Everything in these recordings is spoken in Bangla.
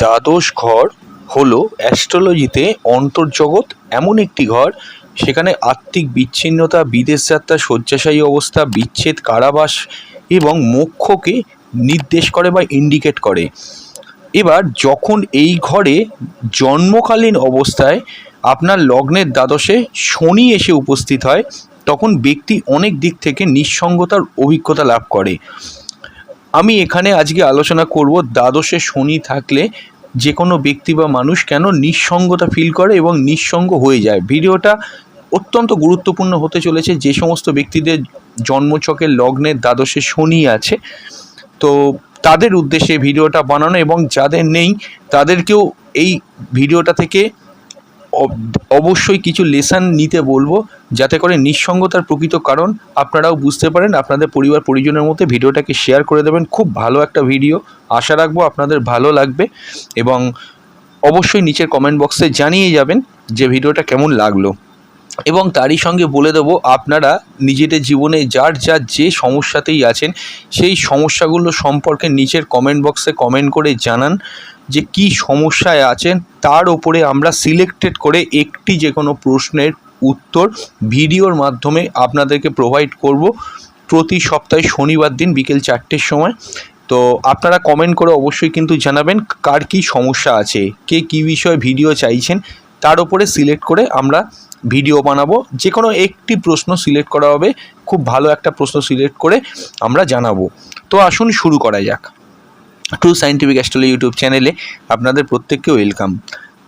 দ্বাদশ ঘর হলো অ্যাস্ট্রোলজিতে অন্তর্জগৎ এমন একটি ঘর। সেখানে আত্মিক বিচ্ছিন্নতা, বিদেশ যাত্রা, শয্যাশায়ী অবস্থা, বিচ্ছেদ, কারাবাস এবং মোক্ষকে নির্দেশ করে বা ইন্ডিকেট করে। এবার যখন এই ঘরে জন্মকালীন অবস্থায় আপনার লগ্নের দ্বাদশে শনি এসে উপস্থিত হয়, তখন ব্যক্তি অনেক দিক থেকে নিঃসঙ্গতার অভিজ্ঞতা লাভ করে। আমি এখানে আজকে আলোচনা করব দ্বাদশে শনি থাকলে যে কোনো ব্যক্তি বা মানুষ কেন নিঃসঙ্গতা ফিল করে এবং নিঃসঙ্গ হয়ে যায়। ভিডিওটা অত্যন্ত গুরুত্বপূর্ণ হতে চলেছে। যে সমস্ত ব্যক্তিদের জন্মছকের লগ্নের দ্বাদশে শনি আছে, তো তাদের উদ্দেশ্যে ভিডিওটা বানানো এবং যাদের নেই, তাদেরকেও এই ভিডিওটা থেকে অবশ্যই কিছু লেসন নিতে বলব যাতে করে নিঃসঙ্গতার প্রকৃত কারণ আপনারাও বুঝতে পারেন, আপনাদের পরিবার পরিজনের মধ্যে ভিডিওটাকে শেয়ার করে দেবেন। খুব ভালো একটা ভিডিও আশা রাখব আপনাদের ভালো লাগবে এবং অবশ্যই নিচের কমেন্ট বক্সে জানিয়ে যাবেন যে ভিডিওটা কেমন লাগল। এবং তারই সঙ্গে বলে দেবো, আপনারা নিজেদের জীবনে যার যার যে সমস্যাতেই আছেন, সেই সমস্যাগুলো সম্পর্কে নিচের কমেন্ট বক্সে কমেন্ট করে জানান। যে কি সমস্যায় আছেন, তার ওপরে আমরা সিলেক্টেড করে একটি যে কোনো প্রশ্নের উত্তর ভিডিওর মাধ্যমে আপনাদেরকে প্রোভাইড করব প্রতি সপ্তাহে শনিবার দিন বিকেল চারটের সময়। তো আপনারা কমেন্ট করে অবশ্যই কিন্তু জানাবেন কার কী সমস্যা আছে, কে কী বিষয়ে ভিডিও চাইছেন, তার উপরে সিলেক্ট করে আমরা ভিডিও বানাবো। যে কোনো একটি প্রশ্ন সিলেক্ট করা হবে, খুব ভালো একটা প্রশ্ন সিলেক্ট করে আমরা জানাব। তো আসুন শুরু করা যাক। ট্রু সাইন্টিফিক অ্যাস্ট্রোলজি ইউটিউব চ্যানেলে আপনাদের প্রত্যেককে ওয়েলকাম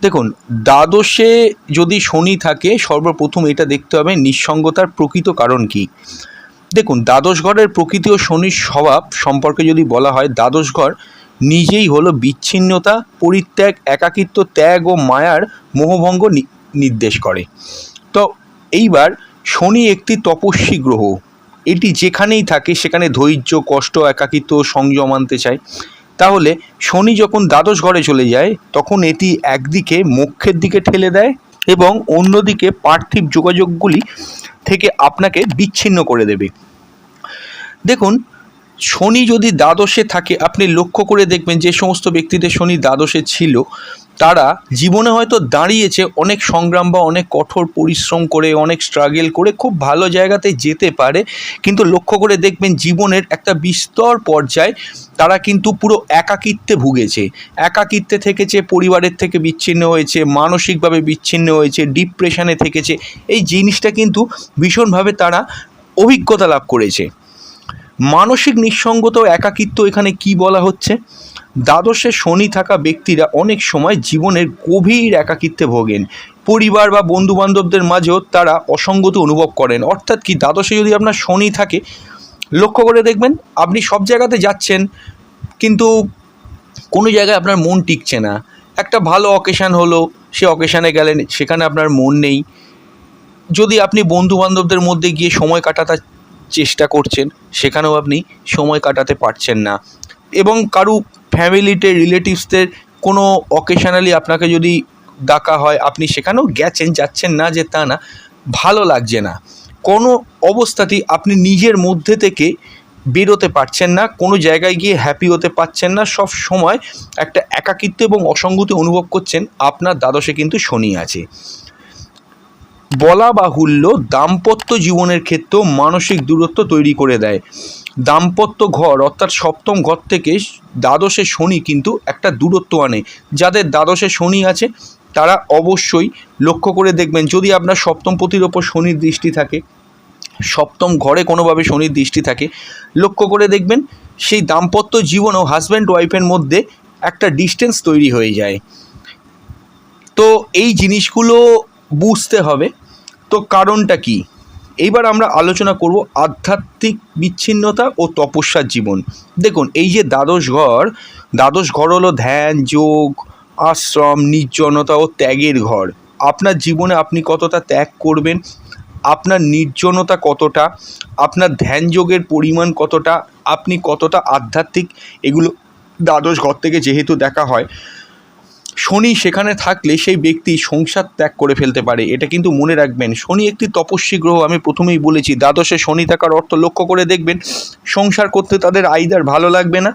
দেখুন, দ্বাদশে যদি শনি থাকে, সর্বপ্রথম এটা দেখতে হবে নিঃসঙ্গতার প্রকৃত কারণ কি। দেখুন, দ্বাদশ ঘরের প্রকৃতি ও শনির স্বভাব সম্পর্কে যদি বলা হয়, দ্বাদশ ঘর নিজেই হলো বিচ্ছিন্নতা, পরিত্যাগ, একাকিত্ব, ত্যাগ ও মায়ার মোহভঙ্গ নির্দেশ করে। তো এইবার শনি একটি তপস্বী গ্রহ। এটি যেখানেই থাকে, সেখানে ধৈর্য, কষ্ট, একাকিত্ব, সংযম আনতে চায়। তাহলে শনি যখন দ্বাদশ ঘরে চলে যায়, তখন এটি একদিকে মোক্ষের দিকে ঠেলে দেয় এবং অন্যদিকে পার্থিব যোগাযোগগুলি থেকে আপনাকে বিচ্ছিন্ন করে দেবে। দেখুন শনি যদি দ্বাদশে থাকে, আপনি লক্ষ্য করে দেখবেন যে সমস্ত ব্যক্তিদের শনি দ্বাদশে ছিল, তারা জীবনে হয়তো দাঁড়িয়েছে, অনেক সংগ্রাম বা অনেক কঠোর পরিশ্রম করে, অনেক স্ট্রাগেল করে, খুব ভালো জায়গাতে যেতে পারে, কিন্তু লক্ষ্য করে দেখবেন জীবনের একটা বিস্তর পর্যায়ে, তারা কিন্তু পুরো একাকিত্বে ভুগেছে। একাকিত্বে থেকেছে, পরিবারের থেকে বিচ্ছিন্ন হয়েছে, মানসিকভাবে বিচ্ছিন্ন হয়েছে ডিপ্রেশনে থেকেছে। এই জিনিসটা কিন্তু ভীষণভাবে তারা অভিজ্ঞতা লাভ করেছে। মানসিক নিঃসঙ্গতা একাকিত্ব এখানে কি বলা হচ্ছে? দ্বাদশে শনি থাকা ব্যক্তিরা অনেক সময় জীবনের গভীর একাকিত্বে ভোগেন। পরিবার বা বন্ধু বান্ধবদের মাঝেও তারা অসঙ্গতি অনুভব করেন। অর্থাৎ কি দ্বাদশে যদি আপনার শনি থাকে, লক্ষ্য করে দেখবেন আপনি সব জায়গাতে যাচ্ছেন, কিন্তু কোনো জায়গায় আপনার মন টিকছে না। একটা ভালো অকেশান হলো, সে অকেশানে গেলেন, সেখানে আপনার মন নেই। যদি আপনি বন্ধু বান্ধবদের মধ্যে গিয়ে সময় কাটাতে চেষ্টা করছেন, সেখানেও আপনি সময় কাটাতে পারছেন না। এবং কারু ফ্যামিলিতে রিলেটিভসদের কোনো অকেশনালি আপনাকে যদি ডাকা হয়, আপনি সেখানেও গেছেন, যাচ্ছেন না যে তা না, ভালো লাগছে না। কোনো অবস্থাতেই আপনি নিজের মধ্যে থেকে বেরোতে পারছেন না, কোনো জায়গায় গিয়ে হ্যাপি হতে পারছেন না, সব সময় একটা একাকিত্ব এবং অসঙ্গতি অনুভব করছেন, আপনার দ্বাদশে কিন্তু শনি আছে। বলা বাহুল্য দাম্পত্য জীবনের ক্ষেত্রেও মানসিক দূরত্ব তৈরি করে দেয়। দাম্পত্য ঘর অর্থাৎ সপ্তম ঘর থেকে দ্বাদশে শনি কিন্তু একটা দূরত্ব আনে। যাদের দ্বাদশে শনি আছে, তারা অবশ্যই লক্ষ্য করে দেখবেন, যদি আপনার সপ্তম পতির ওপর শনির দৃষ্টি থাকে, সপ্তম ঘরে কোনোভাবে শনির দৃষ্টি থাকে, লক্ষ্য করে দেখবেন সেই দাম্পত্য জীবন ও হাজব্যান্ড ওয়াইফের মধ্যে একটা ডিস্টেন্স তৈরি হয়ে যায়। তো এই জিনিসগুলো বুঝতে হবে। তো কারণটা কি? এইবার আমরা আলোচনা করব আধ্যাত্মিক বিচ্ছিন্নতা ও তপস্যার জীবন। দেখুন, এই যে দ্বাদশ ঘর দ্বাদশ ঘর হলো ধ্যান, যোগ, আশ্রম, নির্জনতা ও ত্যাগের ঘর। আপনার জীবনে আপনি কতটা ত্যাগ করবেন? আপনার নির্জনতা কতটা? আপনার ধ্যান যোগের পরিমাণ কতটা? আপনি কতটা আধ্যাত্মিক? এগুলো দ্বাদশ ঘর থেকে যেহেতু দেখা হয় শনি সেখানে থাকলে সেই ব্যক্তি সংসার ত্যাগ করে ফেলতে পারে, এটা কিন্তু মনে রাখবেন। শনি একটি তপস্বী গ্রহ, আমি প্রথমেই বলেছি, দ্বাদশে শনি থাকার অর্থ লক্ষ্য করে দেখবেন, সংসার করতে তাদের আইদার ভালো লাগবে না।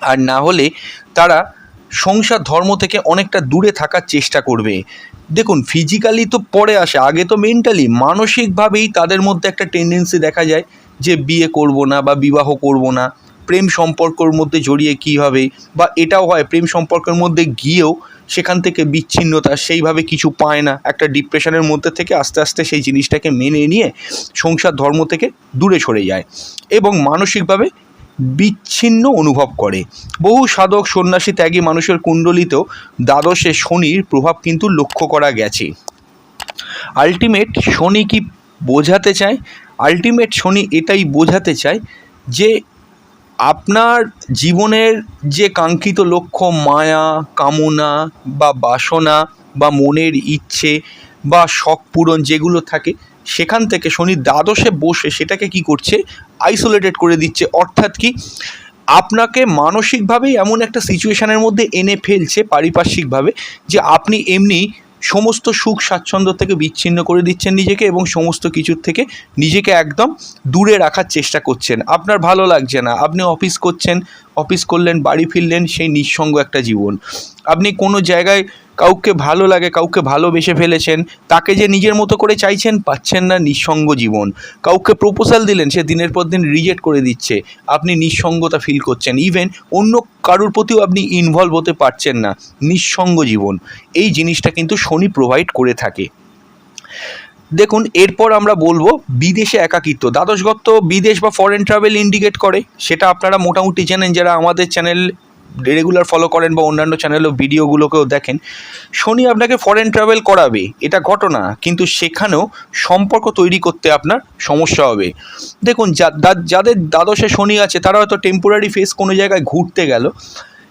আর না হলে তারা সংসার ধর্ম থেকে অনেকটা দূরে থাকার চেষ্টা করবে। দেখুন ফিজিক্যালি তো পরে আসে, আগে তো মেন্টালি মানসিকভাবেই তাদের মধ্যে একটা টেন্ডেন্সি দেখা যায় যে বিয়ে করব না বা বিবাহ করব না। প্রেম সম্পর্কর মধ্যে জড়িয়ে কী হবে বা এটাও হয় প্রেম সম্পর্কের মধ্যে গিয়েও সেখান থেকে বিচ্ছিন্নতা সেইভাবে কিছু পায় না। একটা ডিপ্রেশনের মধ্যে থেকে আস্তে আস্তে সেই জিনিসটাকে মেনে নিয়ে সংসার ধর্ম থেকে দূরে সরে যায় এবং মানসিকভাবে বিচ্ছিন্ন অনুভব করে। বহু সাধক সন্ন্যাসী ত্যাগী মানুষের কুণ্ডলিতেও দ্বাদশে শনির প্রভাব কিন্তু লক্ষ্য করা গেছে। আলটিমেট শনি কি বোঝাতে চায়? আলটিমেট শনি এটাই বোঝাতে চায় যে আপনার জীবনের যে কাঙ্ক্ষিত লক্ষ্য, মায়া, কামনা বা বাসনা বা মনের ইচ্ছে বা শখ পূরণ যেগুলো থাকে, সেখান থেকে শনি দ্বাদশে বসে সেটাকে কি করছে? আইসোলেটেড করে দিচ্ছে। অর্থাৎ কি আপনাকে মানসিকভাবেই এমন একটা সিচুয়েশানের মধ্যে এনে ফেলছে, পারিপার্শ্বিকভাবে, যে আপনি এমনি সমস্ত সুখ স্বাচ্ছন্দ্য থেকে বিচ্ছিন্ন করে দিচ্ছেন নিজেকে এবং সমস্ত কিছুর থেকে নিজেকে একদম দূরে রাখার চেষ্টা করছেন। আপনার ভালো লাগছে না, আপনি অফিস করছেন, অফিস করলেন, বাড়ি ফিরলেন সেই নিঃসঙ্গ একটা জীবন। আপনি কোনো জায়গায় কাউকে ভালো লাগে, কাউকে ভালোবেসে ফেলেছেন, তাকে যে নিজের মতো করে চাইছেন পাচ্ছেন না নিঃসঙ্গ জীবন। কাউকে প্রপোজাল দিলেন, সে দিনের পর দিন রিজেক্ট করে দিচ্ছে। আপনি নিঃসঙ্গতা ফিল করছেন। ইভেন অন্য কারোর প্রতিও আপনি ইনভলভ হতে পারছেন না। নিঃসঙ্গ জীবন। এই জিনিসটা কিন্তু শনি প্রোভাইড করে থাকে। দেখুন, এরপর আমরা বলব বিদেশে একাকিত্ব। দ্বাদশগত বিদেশ বা ফরেন ট্রাভেল ইন্ডিকেট করে। সেটা আপনারা মোটামুটি জানেন যারা আমাদের চ্যানেল রেগুলার ফলো করেন বা অন্যান্য চ্যানেলও ভিডিওগুলোকেও দেখেন শনি আপনাকে ফরেন ট্রাভেল করাবে, এটা ঘটনা, কিন্তু সেখানেও সম্পর্ক তৈরি করতে আপনার সমস্যা হবে। দেখুন যাদের দ্বাদশে শনি আছে, তারা হয়তো টেম্পোরারি ফেস কোনো জায়গায় ঘুরতে গেল,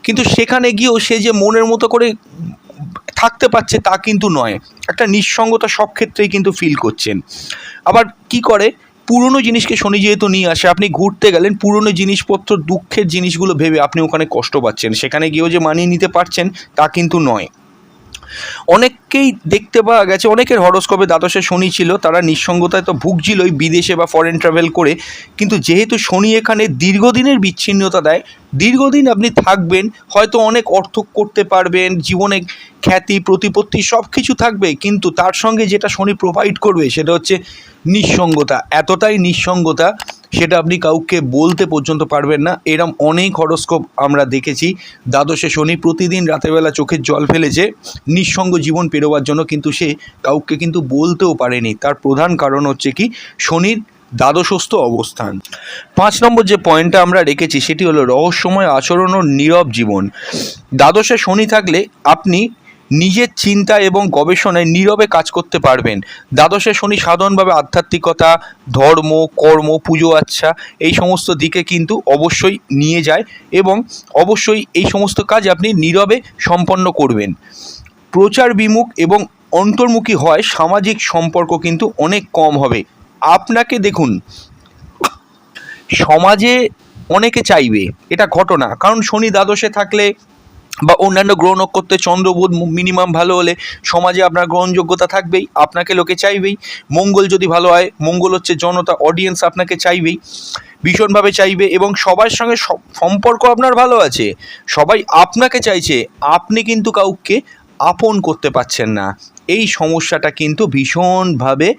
কিন্তু সেখানে গিয়েও সে যে মনের মতো করে থাকতে পারছে তা কিন্তু নয়। একটা নিঃসঙ্গতা সব ক্ষেত্রেই কিন্তু ফিল করছেন। আবার কি করে? পুরনো জিনিসকে শনি যেহেতু নিয়ে আসে, আপনি ঘুরতে গেলেন, পুরনো জিনিসপত্র, দুঃখের জিনিসগুলো ভেবে আপনি ওখানে কষ্ট পাচ্ছেন। সেখানে গিয়েও যে মানিয়ে নিতে পারছেন, তা কিন্তু নয়। অনেককেই দেখতে পাওয়া গেছে, অনেকের হরস্কোপে দ্বাদশে শনি ছিল, তারা নিঃসঙ্গতায় তো ভুগছিলই বিদেশে বা ফরেন ট্রাভেল করে, কিন্তু যেহেতু শনি এখানে দীর্ঘদিনের বিচ্ছিন্নতা দেয়, দীর্ঘদিন আপনি থাকবেন, হয়তো অনেক অর্থ করতে পারবেন, জীবনে খ্যাতি, প্রতিপত্তি সব কিছু থাকবে, কিন্তু তার সঙ্গে যেটা শনি প্রোভাইড করবে সেটা হচ্ছে নিঃসঙ্গতা, এতটাই নিঃসঙ্গতা সেটা আপনি কাউকে বলতে পর্যন্ত পারবেন না। এরম অনেক হরস্কোপ আমরা দেখেছি। দ্বাদশে শনি প্রতিদিন রাতেরবেলা চোখের জল ফেলেছে। নিঃসঙ্গ জীবন পেরোবার জন্য কিন্তু সে কাউকে কিন্তু বলতেও পারেনি। তার প্রধান কারণ হচ্ছে কি? শনির দ্বাদশস্থ অবস্থান। পাঁচ নম্বর যে পয়েন্টটা আমরা রেখেছি, সেটি হলো রহস্যময় আচরণ ও নীরব জীবন। দ্বাদশে শনি থাকলে আপনি নিজের চিন্তা এবং গবেষণায় নীরবে কাজ করতে পারবেন। দ্বাদশে শনি সাধারণভাবে আধ্যাত্মিকতা, ধর্ম, কর্ম, পুজো আচ্ছা এই সমস্ত দিকে কিন্তু অবশ্যই নিয়ে যায় এবং অবশ্যই এই সমস্ত কাজ আপনি নীরবে সম্পন্ন করবেন। প্রচার বিমুখ এবং অন্তর্মুখী হয় সামাজিক সম্পর্ক কিন্তু অনেক কম হবে। আপনাকে দেখুন, সমাজে অনেকে চাইবে, এটা ঘটনা। কারণ শনি দ্বাদশে থাকলে বা অন্যান্য গ্রহ নক্ষত্রে চন্দ্রবোধ মিনিমাম ভালো হলে সমাজে আপনার গ্রহণযোগ্যতা থাকবেই, আপনাকে লোকে চাইবেই। মঙ্গল যদি ভালো হয়, মঙ্গল হচ্ছে জনতা অডিয়েন্স আপনাকে চাইবেই, ভীষণভাবে চাইবে এবং সবার সঙ্গে সম্পর্ক আপনার ভালো আছে। সবাই আপনাকে চাইছে, আপনি কিন্তু কাউকে আপন করতে পারছেন না। এই সমস্যাটা কিন্তু ভীষণভাবে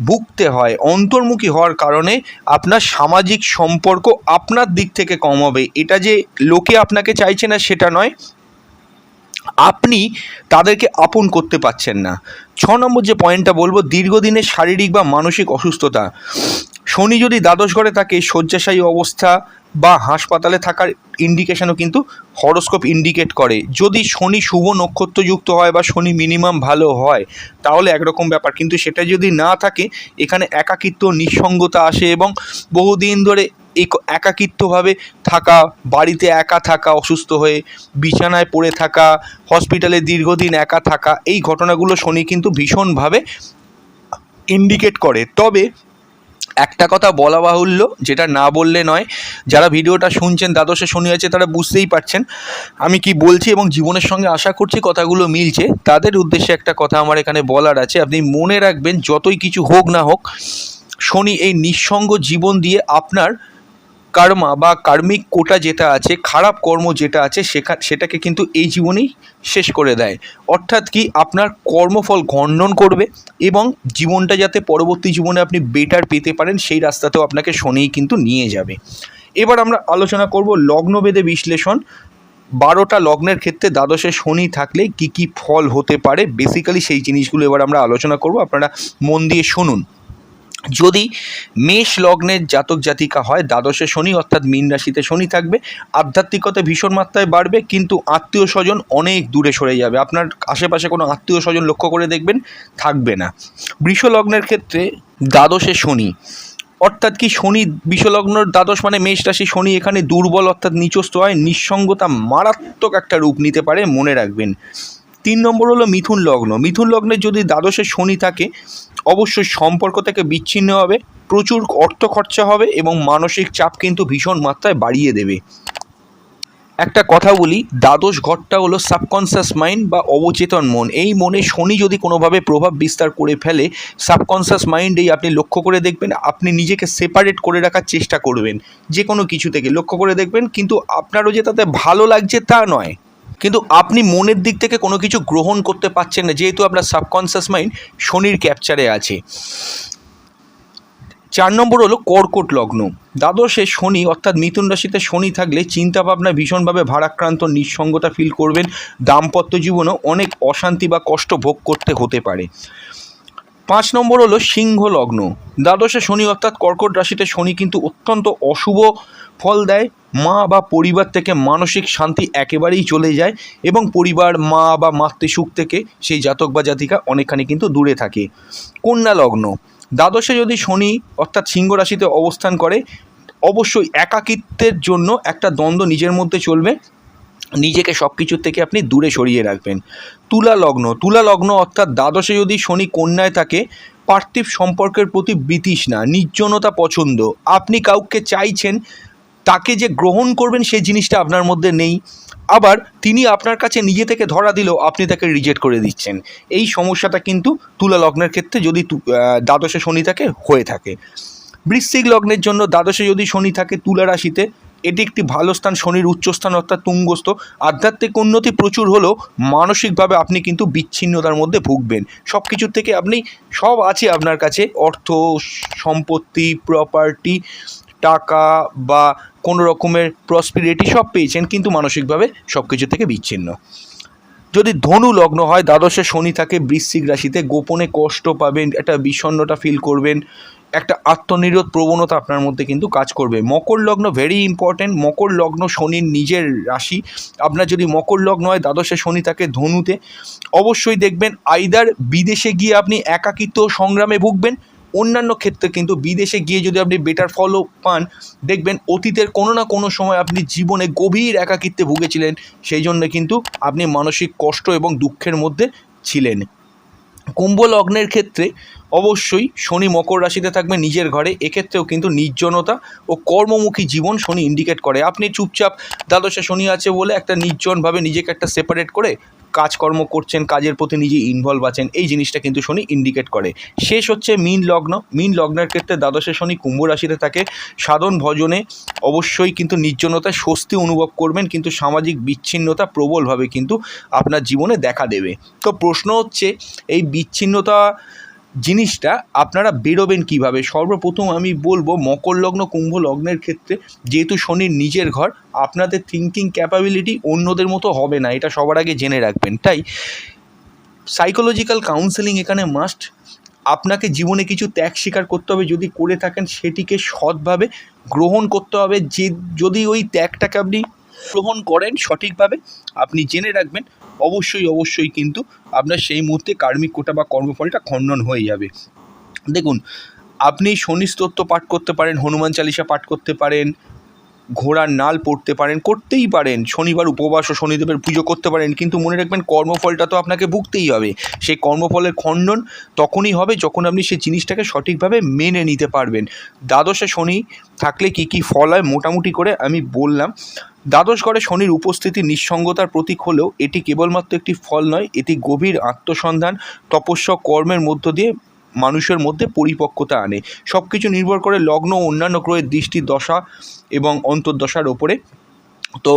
ভুগতে হয়। অন্তর্মুখী হওয়ার কারণে আপনার সামাজিক সম্পর্ক আপনার দিক থেকে কম হবে। এটা যে লোকে আপনাকে চাইছে না, সেটা নয়। আপনি তাদেরকে আপন করতে পারছেন না। ছ নম্বর যে পয়েন্টটা বলব, দীর্ঘদিনের শারীরিক বা মানসিক অসুস্থতা। শনি যদি দ্বাদশ ঘরে থাকে, শয্যাশায়ী অবস্থা বা হাসপাতালে থাকার ইন্ডিকেশনও কিন্তু হরোস্কোপ ইন্ডিকেট করে। যদি শনি শুভ নক্ষত্রযুক্ত হয় বা শনি মিনিমাম ভালো হয়, তাহলে একরকম ব্যাপার। কিন্তু সেটা যদি না থাকে, এখানে একাকিত্ব, নিঃসঙ্গতা আসে এবং বহুদিন ধরে এই একাকিত্বভাবে থাকা, বাড়িতে একা থাকা, অসুস্থ হয়ে বিছানায় পড়ে থাকা, হসপিটালে দীর্ঘদিন একা থাকা, এই ঘটনাগুলো শনি কিন্তু ভীষণভাবে ইন্ডিকেট করে। তবে একটা কথা বলা বাহুল্য, যেটা না বললে নয়, যারা ভিডিওটা শুনছেন, দ্বাদশে শনি আছে, তারা বুঝতেই পারছেন আমি কি বলছি এবং জীবনের সঙ্গে আশা করছি কথাগুলো মিলছে। তাদের উদ্দেশ্যে একটা কথা আমার এখানে বলার আছে, আপনি মনে রাখবেন, যতই কিছু হোক না হোক, শনি এই নিঃসঙ্গ জীবন দিয়ে আপনার কর্মা বা কার্মিক কোটা যেটা আছে, খারাপ কর্ম যেটা আছে, সেখা, সেটাকে কিন্তু এই জীবনেই শেষ করে দেয়। অর্থাৎ কি আপনার কর্মফল খণ্ডন করবে এবং জীবনটা যাতে পরবর্তী জীবনে আপনি বেটার পেতে পারেন, সেই রাস্তাতেও আপনাকে শনিই কিন্তু নিয়ে যাবে। এবার আমরা আলোচনা করব লগ্নভেদে বিশ্লেষণ। বারোটা লগ্নের ক্ষেত্রে দ্বাদশে শনি থাকলে কি কি ফল হতে পারে? বেসিক্যালি সেই জিনিসগুলো এবার আমরা আলোচনা করব। আপনারা মন দিয়ে শুনুন। যদি মেষ লগ্নের জাতক জাতিকা হয়, দ্বাদশে শনি অর্থাৎ মীন রাশিতে শনি থাকবে, আধ্যাত্মিকতা ভীষণ মাত্রায় বাড়বে, কিন্তু আত্মীয় স্বজন অনেক দূরে সরে যাবে। আপনার আশেপাশে কোনো আত্মীয় স্বজন লক্ষ্য করে দেখবেন, থাকবে না। বৃষ লগ্নের ক্ষেত্রে দ্বাদশে শনি, অর্থাৎ কি শনি বিষলগ্নর দ্বাদশ মানে মেষ রাশি, শনি এখানে দুর্বল অর্থাৎ নিচস্ত হয়, নিঃসঙ্গতা মারাত্মক একটা রূপ নিতে পারে, মনে রাখবেন। তিন নম্বর হলো মিথুন লগ্ন, মিথুন লগ্নের যদি দ্বাদশে শনি থাকে অবশ্যই সম্পর্ক থেকে বিচ্ছিন্ন হবে, প্রচুর অর্থ খরচা হবে এবং মানসিক চাপ কিন্তু ভীষণ মাত্রায় বাড়িয়ে দেবে। একটা কথা বলি, দ্বাদশ ঘরটা হলো সাবকনসিয়াস মাইন্ড বা অবচেতন মন। এই মনে শনি যদি কোনোভাবে প্রভাব বিস্তার করে ফেলে সাবকনসিয়াস মাইন্ডেই আপনি লক্ষ্য করে দেখবেন, আপনি নিজেকে সেপারেট করে রাখার চেষ্টা করবেন যে কোনো কিছু থেকে লক্ষ্য করে দেখবেন, কিন্তু আপনারও যে তাতে ভালো লাগছে তা নয়। কিন্তু আপনি মনের দিক থেকে কোনো কিছু গ্রহণ করতে পারছেন না, যেহেতু আপনার সাবকনসিয়াস মাইন্ড শনির ক্যাপচারে আছে। চার নম্বর হলো কর্কট লগ্ন। দ্বাদশে শনি, অর্থাৎ মিথুন রাশিতে শনি থাকলে চিন্তাভাবনা ভীষণভাবে ভারাক্রান্ত, নিঃসঙ্গতা ফিল করবেন, দাম্পত্য জীবনেও অনেক অশান্তি বা কষ্ট ভোগ করতে হতে পারে। পাঁচ নম্বর হলো সিংহ লগ্ন। দ্বাদশে শনি, অর্থাৎ কর্কট রাশিতে শনি কিন্তু অত্যন্ত অশুভ ফল দেয়, মা বা পরিবার থেকে মানসিক শান্তি একেবারেই চলে যায় এবং পরিবার, মা বা মাতৃসুখ থেকে সেই জাতক বা জাতিকা অনেকখানি কিন্তু দূরে থাকে। কন্যা লগ্ন, দ্বাদশে যদি শনি অর্থাৎ সিংহ রাশিতে অবস্থান করে, অবশ্যই একাকিত্বের জন্য একটা দ্বন্দ্ব নিজের মধ্যে চলবে, নিজেকে সব কিছুর থেকে আপনি দূরে সরিয়ে রাখবেন। তুলা লগ্ন তুলা লগ্ন অর্থাৎ দ্বাদশে যদি শনি কন্যায় থাকে, পার্থিব সম্পর্কের প্রতি বিতৃষ্ণা, নির্জনতা পছন্দ, আপনি কাউকে চাইছেন তাকে যে গ্রহণ করবেন সেই জিনিসটা আপনার মধ্যে নেই। আবার তিনি আপনার কাছে নিজে থেকে ধরা দিলেও আপনি তাকে রিজেক্ট করে দিচ্ছেন। এই সমস্যাটা কিন্তু তুলা লগ্নের ক্ষেত্রে যদি দ্বাদশে শনি থাকে হয়ে থাকে। বৃশ্চিক লগ্নের জন্য দ্বাদশে যদি শনি থাকে তুলা রাশিতে, এটি একটি ভালো স্থান, শনির উচ্চস্থান অর্থাৎ তুঙ্গস্থ। আধ্যাত্মিক উন্নতি প্রচুর হলেও মানসিকভাবে আপনি কিন্তু বিচ্ছিন্নতার মধ্যে ভুগবেন। সব কিছুর থেকে আপনি, সব আছে আপনার কাছে। অর্থ, সম্পত্তি প্রপার্টি টাকা বা কোনো রকমের প্রসপিরিটি সব পেয়েছেন, কিন্তু মানসিকভাবে সব কিছু থেকে বিচ্ছিন্ন। যদি ধনু লগ্ন হয়, দ্বাদশে শনি থাকে, বৃশ্চিক রাশিতে গোপনে কষ্ট পাবেন, একটা বিষণ্ণতা ফিল করবেন, একটা আত্মনিরোধ প্রবণতা আপনার মধ্যে কিন্তু কাজ করবে। মকর লগ্ন ভেরি ইম্পর্ট্যান্ট মকর লগ্ন শনির নিজের রাশি। আপনার যদি মকর লগ্ন হয়, দ্বাদশে শনি থাকে ধনুতে, অবশ্যই দেখবেন আইদার বিদেশে গিয়ে আপনি একাকিত্ব সংগ্রামে ভুগবেন অন্যান্য ক্ষেত্রে কিন্তু বিদেশে গিয়ে যদি আপনি বেটার ফলও পান, দেখবেন অতীতের কোনো না কোনো সময় আপনি জীবনে গভীর একাকিত্বে ভুগেছিলেন। সেই জন্য কিন্তু আপনি মানসিক কষ্ট এবং দুঃখের মধ্যে ছিলেন। কুম্ভ লগ্নের ক্ষেত্রে অবশ্যই শনি মকর রাশিতে থাকবে নিজের ঘরে, এক্ষেত্রেও কিন্তু নির্জনতা ও কর্মমুখী জীবন শনি ইন্ডিকেট করে। আপনি চুপচাপ, দ্বাদশে শনি আছে বলে একটা নির্জনভাবে নিজেকে একটা সেপারেট করে কাজকর্ম করছেন, কাজের প্রতি নিজে ইনভলভ আছেন, এই জিনিসটা কিন্তু শনি ইন্ডিকেট করে। শেষ হচ্ছে মিন লগ্ন। মিন লগ্নের ক্ষেত্রে দ্বাদশে শনি কুম্ভ রাশিতে থাকে। সাধন ভজনে অবশ্যই কিন্তু নির্জনতায় স্বস্তি অনুভব করবেন, কিন্তু সামাজিক বিচ্ছিন্নতা প্রবলভাবে কিন্তু আপনার জীবনে দেখা দেবে। তো প্রশ্ন হচ্ছে, এই বিচ্ছিন্নতা জিনিসটা আপনারা বেরোবেন কীভাবে? সর্বপ্রথম আমি বলব, মকর লগ্ন, কুম্ভ লগ্নের ক্ষেত্রে যেহেতু শনির নিজের ঘর, আপনাদের থিঙ্কিং ক্যাপাবিলিটি অন্যদের মতো হবে না, এটা সবার আগে জেনে রাখবেন। তাই সাইকোলজিক্যাল কাউন্সেলিং এখানে মাস্ট আপনাকে জীবনে কিছু ত্যাগ স্বীকার করতে হবে, যদি করে থাকেন সেটিকে সৎভাবে গ্রহণ করতে হবে, যে, যদি ওই ত্যাগটাকে আপনি গ্রহণ করেন সঠিকভাবে, আপনি জেনে রাখবেন, অবশ্যই অবশ্যই কিন্তু আপনার সেই মুহূর্তে কার্মিক কোটা বা কর্মফলটা খণ্ডন হয়ে যাবে। দেখুন, আপনি শনি পাঠ করতে পারেন, হনুমান চালিসা পাঠ করতে পারেন ঘোড়ার নাল পড়তে পারেন, করতেই পারেন। শনিবার উপবাস ও শনিদেবের পুজো করতে পারেন, কিন্তু মনে রাখবেন কর্মফলটা তো আপনাকে ভুগতেই হবে। সেই কর্মফলের খণ্ডন তখনই হবে যখন আপনি সেই জিনিসটাকে সঠিকভাবে মেনে নিতে পারবেন। দ্বাদশে শনি থাকলে কি কি ফল হয় মোটামুটি করে আমি বললাম। দ্বাদশ ঘরে শনির উপস্থিতি নিঃসঙ্গতার প্রতীক হলেও এটি কেবলমাত্র একটি ফল নয়, এটি গভীর আত্মসন্ধান, তপস্যা কর্মের মধ্য দিয়ে মানুষের মধ্যে পরিপক্কতা আনে। সব কিছু নির্ভর করে লগ্ন অন্যান্য গ্রহের দৃষ্টি, দশা এবং অন্তর্দশার ওপরে। তো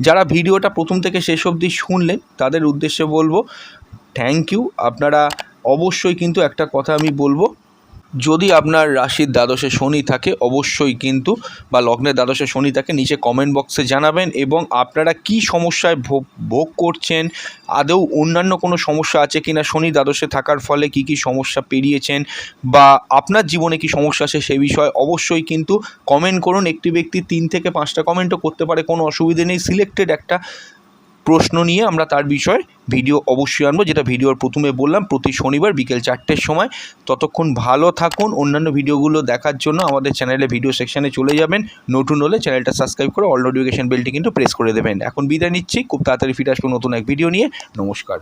যারা ভিডিওটা প্রথম থেকে শেষ অবধি শুনলেন, তাদের উদ্দেশ্যে বলব থ্যাংক ইউ আপনারা অবশ্যই কিন্তু একটা কথা আমি বলব যদি আপনার রাশির দ্বাদশে শনি থাকে, অবশ্যই কিন্তু, বা লগ্নের দ্বাদশে শনি থাকে, নিচে কমেন্ট বক্সে জানাবেন এবং আপনারা কি সমস্যায় ভোগ ভোগ করছেন, আদৌ অন্যান্য কোনো সমস্যা আছে কি না শনি দ্বাদশে থাকার ফলে কি কি সমস্যা পেরিয়েছেন, বা আপনার জীবনে কি সমস্যা আছে সে বিষয়ে অবশ্যই কিন্তু কমেন্ট করুন। একটি ব্যক্তি তিন থেকে পাঁচটা কমেন্টও করতে পারে, কোনো অসুবিধে নেই। সিলেক্টেড একটা প্রশ্ন নিয়ে আমরা তার বিষয়ে ভিডিও অবশ্যই আনব, যেটা ভিডিওর প্রথমে বললাম, প্রতি শনিবার বিকেল চারটের সময়। ততক্ষণ ভালো থাকুন। অন্যান্য ভিডিওগুলো দেখার জন্য আমাদের চ্যানেলে ভিডিও সেকশানে চলে যাবেন। নতুন হলে চ্যানেলটা সাবস্ক্রাইব করে অল নোটিফিকেশন বেলটি কিন্তু প্রেস করে দেবেন। এখন বিদায় নিচ্ছি। খুব তাড়াতাড়ি ফিরে আসব নতুন এক ভিডিও নিয়ে। নমস্কার।